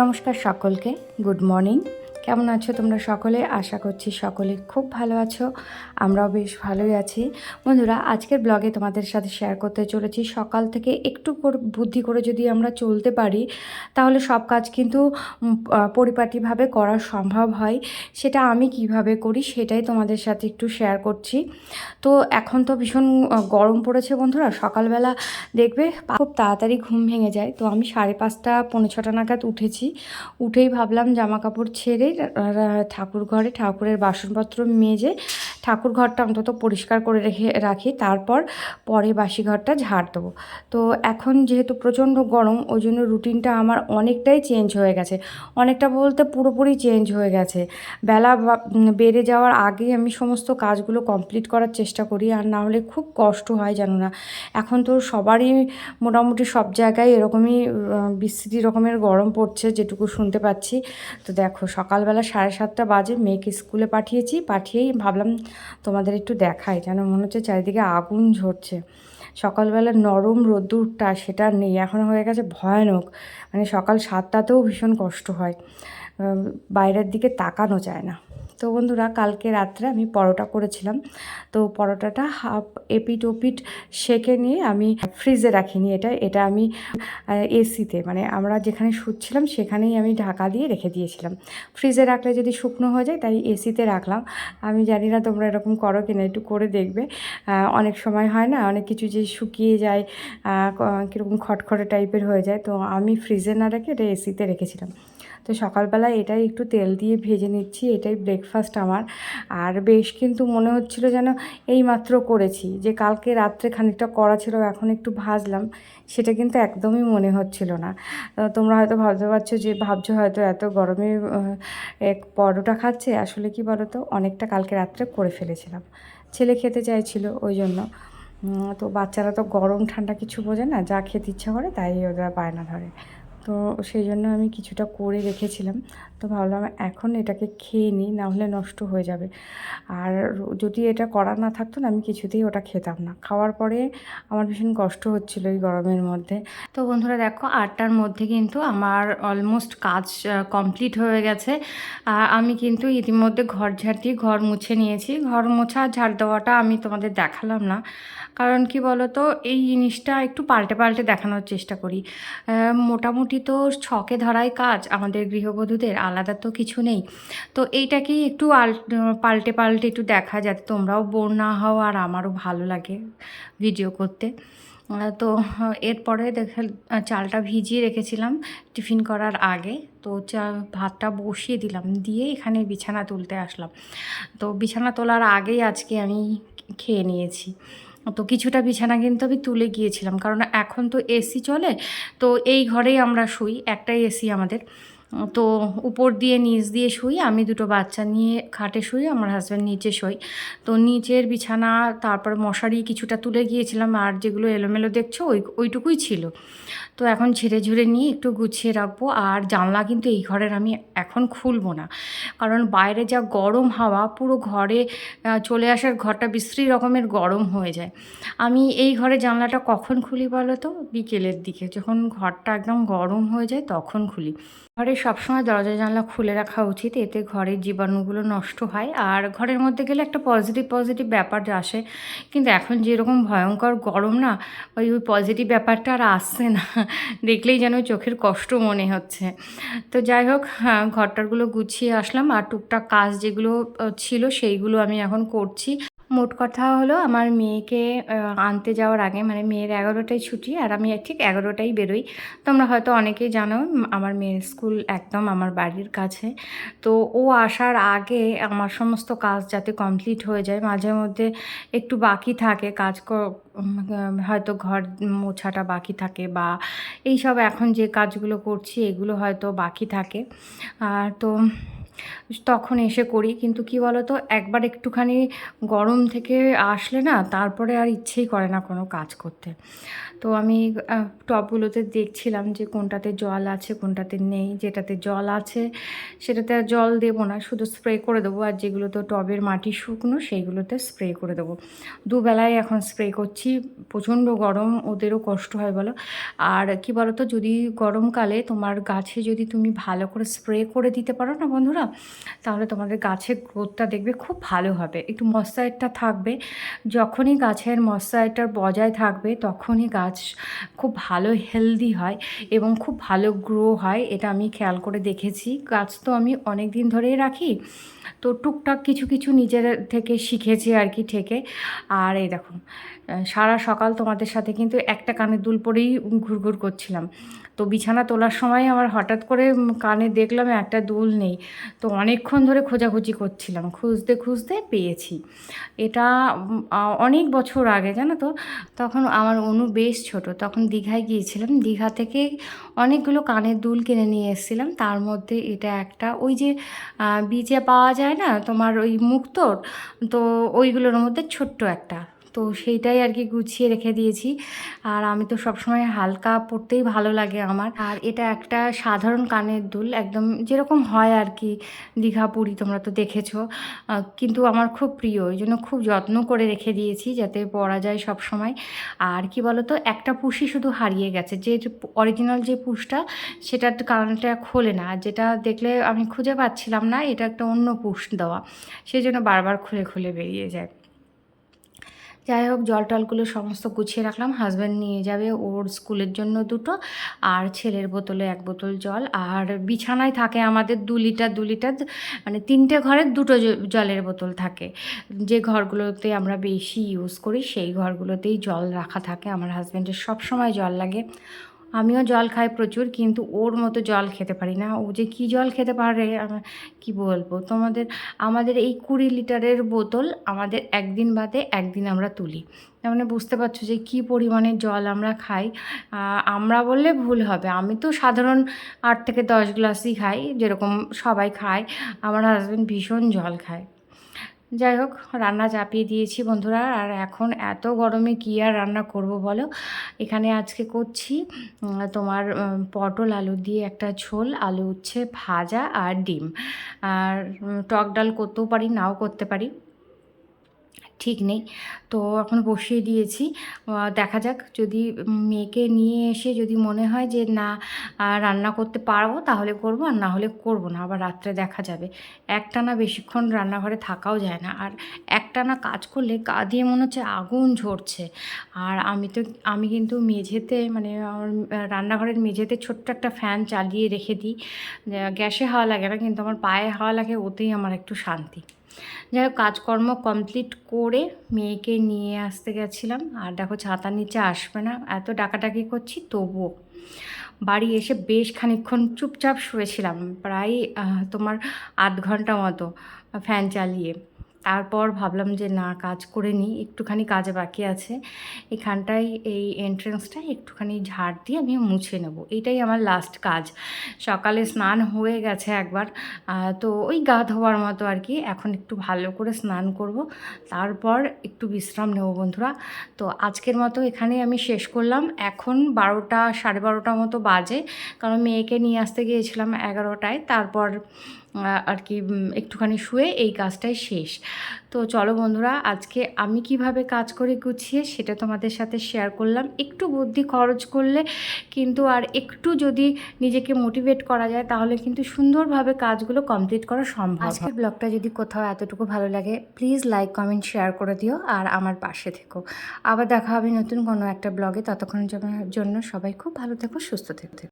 নমস্কার সকলকে good morning. কেমন আছো তোমরা সকলে? আশা করছি সকলে খুব ভালো আছো। আমরাও বেশ ভালোই আছি। বন্ধুরা, আজকের ব্লগে তোমাদের সাথে শেয়ার করতে চলেছি। সকাল থেকে একটু বুদ্ধি করে যদি আমরা চলতে পারি, তাহলে সব কাজ কিন্তু পরিপাটিভাবে করা সম্ভব হয়। সেটা আমি কীভাবে করি সেটাই তোমাদের সাথে একটু শেয়ার করছি। তো এখন তো ভীষণ গরম পড়েছে বন্ধুরা। সকালবেলা দেখবে খুব তাড়াতাড়ি ঘুম ভেঙে যায়। তো আমি সাড়ে পাঁচটা, পৌনে ছটা নাগাদ উঠেছি। উঠেই ভাবলাম জামা কাপড় ছেড়ে ঠাকুর ঘরে ঠাকুরের বাসনপত্র মেজে ঠাকুর ঘরটা অন্তত পরিষ্কার করে রেখে, রাখি। তারপর পরে বাসি ঘরটা ঝাড় দেবো। তো এখন যেহেতু প্রচণ্ড গরম, ওই জন্য রুটিনটা আমার অনেকটাই চেঞ্জ হয়ে গেছে। অনেকটা বলতে পুরোপুরি চেঞ্জ হয়ে গেছে। বেলা বেড়ে যাওয়ার আগে আমি সমস্ত কাজগুলো কমপ্লিট করার চেষ্টা করি, আর না হলে খুব কষ্ট হয়, জানো না। এখন তো সবারই মোটামুটি সব জায়গায় এরকমই বিস্তৃতি রকমের গরম পড়ছে, যেটুকু শুনতে পাচ্ছি। তো দেখো সকালবেলা সাড়ে সাতটা বাজে মেয়েকে স্কুলে পাঠিয়েছি, পাঠিয়েই ভাবলাম তোমাদের একটু দেখাই, যেন মনে হচ্ছে চারিদিকে আগুন ঝরছে। সকালবেলা নরম রোদ্দুরটা সেটা নেই, এখন হয়ে গেছে ভয়ানক মানে সকাল সাতটাতেও ভীষণ কষ্ট হয়। বাইরের দিকে তাকানো যায় না। তো বন্ধুরা, কালকে রাত্রে আমি পরোটা করেছিলাম। তো পরোটাটা হাফ এপিট ওপিট সেকে নিয়ে আমি ফ্রিজে রাখিনি এটা। এটা আমি এসিতে মানে আমরা যেখানে শুচ্ছিলাম সেখানেই আমি ঢাকা দিয়ে রেখে দিয়েছিলাম। ফ্রিজে রাখলে যদি শুকনো হয়ে যায় তাই এসিতে রাখলাম। আমি জানি না তোমরা এরকম করো কিনা, একটু করে দেখবে। অনেক সময় হয় না, অনেক কিছু যে শুকিয়ে যায় কীরকম খটখটে টাইপের হয়ে যায়। তো আমি ফ্রিজে না রেখে এটা এসিতে রেখেছিলাম। তো সকালবেলা এটাই একটু তেল দিয়ে ভেজে নিচ্ছি, এটাই ব্রেকফাস্ট আমার। আর বেশ কিন্তু মনে হচ্ছিল যেন এই মাত্র করেছি, যে কালকে রাত্রে খানিকটা করা ছিল, এখন একটু ভাজলাম, সেটা কিন্তু একদমই মনে হচ্ছিল না। তোমরা হয়তো ভাবতে পারছ যে ভাবছ হয়তো এত গরমে এক পরোটা খাচ্ছে, আসলে কি বলো তো অনেকটা কালকে রাত্রে করে ফেলেছিলাম। ছেলে খেতে চাইছিল ওই জন্য। তো বাচ্চারা তো গরম ঠান্ডা কিছু বোঝে না, যা খেতে ইচ্ছা করে তাই ওরা বায়না ধরে। তো সেই জন্য আমি কিছুটা করে রেখেছিলাম। তো ভাবলাম এখন এটাকে খেয়ে নিই, না হলে নষ্ট হয়ে যাবে। আর যদি এটা করা না থাকতো না, আমি কিছুতেই ওটা খেতাম না। খাওয়ার পরে আমার ভীষণ কষ্ট হচ্ছিল এই গরমের মধ্যে। তো বন্ধুরা দেখো, আটটার মধ্যে কিন্তু আমার অলমোস্ট কাজ কমপ্লিট হয়ে গেছে। আর আমি কিন্তু ইতিমধ্যে ঘর ঝাড় দিয়ে ঘর মুছে নিয়েছি। ঘর মোছা, ঝাড় দেওয়াটা আমি তোমাদের দেখালাম না। কারণ কি বলো তো এই জিনিসটা একটু পাল্টে পাল্টে দেখানোর চেষ্টা করি। মোটামুটি তো ছকে ধরাই কাজ আমাদের গৃহবধূদের। আলাদা তো কিছু নেই। তো এইটাকেই একটু আল, পাল্টে পাল্টে একটু দেখা যাতে তোমরাও বোর না হও আর আমারও ভালো লাগে ভিডিও করতে। তো এরপরে দেখে, চালটা ভিজিয়ে রেখেছিলাম টিফিন করার আগে। তো চা, ভাতটা বসিয়ে দিলাম, দিয়ে এখানে বিছানা তুলতে আসলাম। তো বিছানা তোলার আগেই আজকে আমি খেয়ে নিয়েছি। তো কিছুটা বিছানা কিন্তু আমি তুলে গিয়েছিলাম, কারণ এখন তো এসি চলে, তো এই ঘরেই আমরা শুই, একটাই এসি আমাদের। তো উপর দিয়ে, নিচ দিয়ে শুই, আমি দুটো বাচ্চা নিয়ে খাটে শুই, আমার হাজব্যান্ড নিচে শুই তো নিচের বিছানা, তারপর মশারি কিছুটা তুলে গিয়েছিলাম, আর যেগুলো এলোমেলো দেখছ, ওই, ওইটুকুই ছিল। তো এখন ঝেড়ে ঝুড়ে নিয়ে একটু গুছিয়ে রাখব। আর জানলা কিন্তু এই ঘরের আমি এখন খুলবো না। কারণ বাইরে যা গরম হাওয়া, পুরো ঘরে চলে আসার ঘরটা বিশ্রী রকমের গরম হয়ে যায়। আমি এই ঘরে জানলাটা কখন খুলি বলো তো? বিকেলের দিকে। যখন ঘরটা একদম গরম হয়ে যায় তখন খুলি। ঘরে সবসময় দরজা জানলা খুলে রাখা উচিত। এতে ঘরের জীবাণুগুলো নষ্ট হয়। আর ঘরের মধ্যে গেলে একটা পজিটিভ পজিটিভ ব্যাপার আসে। কিন্তু এখন যেরকম ভয়ঙ্কর গরম না, ওই ওই পজিটিভ ব্যাপারটা আর আসছে না। দেখলেই যেন চোখের কষ্ট মনে হচ্ছে। তো যাই হোক ঘরটারগুলো গুছিয়ে আসলাম আর টুকটাক কাজ যেগুলো ছিল সেইগুলো আমি এখন করছি। মোট কথা হলো আমার মেয়েকে আনতে যাওয়ার আগে মানে মেয়ের এগারোটায় ছুটি আর আমি ঠিক এগারোটায় বেরোই। তোমরা হয়তো অনেকেই জানো আমার মেয়ের স্কুল একদম আমার বাড়ির কাছে। তো ও আসার আগে আমার সমস্ত কাজ যাতে কমপ্লিট হয়ে যায়, মাঝে মধ্যে একটু বাকি থাকে কাজ হয়তো ঘর মোছাটা বাকি থাকে বা এই সব এখন যে কাজগুলো করছি, এগুলো হয়তো বাকি থাকে। আর তো তখন এসে করি। কিন্তু কি বলো তো একবার একটুখানি গরম থেকে আসলে না তারপরে আর ইচ্ছেই করে না কোনো কাজ করতে। তো আমি আহ, টবগুলোতে দেখছিলাম যে কোনটাতে জল আছে কোনটাতে নেই। যেটাতে জল আছে সেটাতে আর জল দেবো না শুধু স্প্রে করে দেবো। আর যেগুলোতে টবের মাটি শুকনো সেইগুলোতে স্প্রে করে দেবো। দুবেলায় এখন স্প্রে করছি। প্রচণ্ড গরম ওদেরও কষ্ট হয় বলো। আর কি বলো তো যদি গরমকালে তোমার গাছে যদি তুমি ভালো করে স্প্রে করে দিতে পারো না বন্ধুরা তাহলে তোমাদের গাছের গ্রোথটা দেখবে খুব ভালো হবে। একটু মশাইটটা থাকবে। যখনই গাছের মশাইটার বজায় থাকবে, তখনই গাছ খুব ভালো হেলদি হয় এবং খুব ভালো গ্রো হয়, এটা আমি খেয়াল করে দেখেছি। গাছ তো আমি অনেক দিন ধরেই রাখি, তো টুকটাক কিছু কিছু নিজের থেকে শিখেছি আর কি থেকে। আর এই দেখো সারা সকাল তোমাদের সাথে কিন্তু একটা কানের দুল পরেই ঘুরঘুর করছিলাম। তো বিছানা তোলার সময় আমার হঠাৎ করে কানে দেখলাম একটা দুল নেই। তো অনেকক্ষণ ধরে খোঁজাখুঁজি করছিলাম। খুঁজতে খুঁজতে পেয়েছি। এটা অনেক বছর আগে, জানো তো? তখন আমার অনু বেশ ছোট। তখন দীঘায় গিয়েছিলাম। দীঘা থেকে অনেকগুলো কানের দুল কিনে নিয়ে এসেছিলাম। তার মধ্যে এটা একটা, ওই যে বিচে পাওয়া যায় না? তোমার ওই মুক্তোর? তো ওইগুলোর মধ্যে ছোট্ট একটা। তো সেইটাই আর কি গুছিয়ে রেখে দিয়েছি। আর আমি তো সবসময় হালকা পরতেই ভালো লাগে আমার। আর এটা একটা সাধারণ কানের দুল, একদম যেরকম হয় আর কি দীঘা পুরী তোমরা তো দেখেছ। কিন্তু আমার খুব প্রিয় ওই জন্য খুব যত্ন করে রেখে দিয়েছি যাতে পরা যায় সব সময় আর কি বলো তো একটা পুষি শুধু হারিয়ে গেছে। যে অরিজিনাল যে পুষটা, সেটার কারণটা খোলে না। আর যেটা দেখলে আমি খুঁজে পাচ্ছিলাম না, এটা একটা অন্য পুষ দেওয়া। সেই জন্য বারবার খুলে খুলে বেরিয়ে যায়। যাই হোক, জল টলগুলো সমস্ত গুছিয়ে রাখলাম। হাজব্যান্ড নিয়ে যাবে ওর স্কুলের জন্য দুটো আর ছেলের বোতলে এক বোতল জল। আর বিছানায় থাকে আমাদের দু লিটার দু লিটার মানে তিনটে ঘরের দুটো জলের বোতল থাকে। যে ঘরগুলোতে আমরা বেশি ইউজ করি, সেই ঘরগুলোতেই জল রাখা থাকে। আমার হাজব্যান্ডের সব সময় জল লাগে। আমিও জল খাই প্রচুর, কিন্তু ওর মতো জল খেতে পারি না। ও যে কী জল খেতে পারে? কি বলব? তোমাদের, আমাদের এই কুড়ি লিটারের বোতল আমাদের একদিন বাদে একদিন আমরা তুলি। তার মানে বুঝতে পারছ যে কী পরিমাণে জল আমরা খাই। আমরা বললে ভুল হবে। আমি তো সাধারণ আট থেকে দশ গ্লাসই খাই, যেরকম সবাই খায়। আমার হাজব্যান্ড ভীষণ জল খায়। যাই হোক, রান্না চাপিয়ে দিয়েছি বন্ধুরা। আর এখন এত গরমে কী আর রান্না করব বলো? এখানে আজকে করছি তোমার পটল আলু দিয়ে একটা ঝোল, আলু উচ্ছে ভাজা আর ডিম। আর টক ডাল করতেও পারি, নাও করতে পারি। ঠিক নেই। তো এখন বসিয়ে দিয়েছি। দেখা যাক যদি মেয়েকে নিয়ে এসে যদি মনে হয় যে না রান্না করতে পারব তাহলে করব, আর না হলে করব না। আবার রাত্রে দেখা যাবে। একটানা বেশিক্ষণ রান্নাঘরে থাকাও যায় না। আর একটানা কাজ করলে গা দিয়ে মনে হচ্ছে আগুন ঝরছে। আর আমি তো, আমি কিন্তু মেঝেতে মানে আমার রান্নাঘরের মেঝেতে ছোট্ট একটা ফ্যান চালিয়ে রেখে দিই। গ্যাসে হাওয়া লাগে না, কিন্তু আমার পায়ে হাওয়া লাগে, ওতেই আমার একটু শান্তি। যাই হোক, কাজকর্ম কমপ্লিট করে মেয়েকে নিয়ে আসতে গেছিলাম। আর দেখো ছাতার নিচে আসবে না। এত ডাকাডাকি করছি, তবুও। বাড়ি এসে বেশ খানিক্ষণ চুপচাপ শুয়েছিলাম, প্রায় তোমার আধ ঘণ্টা মতো, ফ্যান চালিয়ে। তারপর ভাবলাম যে, না, কাজ করে নিই, একটুখানি কাজে বাকি আছে। এখানটায় এই এন্ট্রেন্সটা একটুখানি ঝাড় দিয়ে আমি মুছে নেব। এটাই আমার লাস্ট কাজ। সকালে স্নান হয়ে গেছে একবার। তো ওই গা ধোয়ার মতো আর কি। এখন একটু ভালো করে স্নান করব। তারপর একটু বিশ্রাম নেব বন্ধুরা। তো আজকের মতো এখানে আমি শেষ করলাম। এখন বারোটা, সাড়ে বারোটা মতো বাজে। কারণ মেয়েকে নিয়ে আসতে গিয়েছিলাম এগারোটায়। তারপর আর কি একটুখানি শুয়ে এই কাজটাই শেষ। তো চলো বন্ধুরা, আজকে আমি কীভাবে কাজ করে গুছিয়ে সেটা তোমাদের সাথে শেয়ার করলাম। একটু বুদ্ধি খরচ করলে কিন্তু আর একটু যদি নিজেকে মোটিভেট করা যায়, তাহলে কিন্তু সুন্দরভাবে কাজগুলো কমপ্লিট করা সম্ভব আজকের ব্লগটা যদি কোথাও এতটুকু ভালো লাগে প্লিজ লাইক কমেন্ট শেয়ার করে দিও আর আমার পাশে থেকো। আবার দেখা হবে নতুন কোনো একটা ব্লগে ততক্ষণের জন্য সবাই খুব ভালো থেকো, সুস্থ থেকো।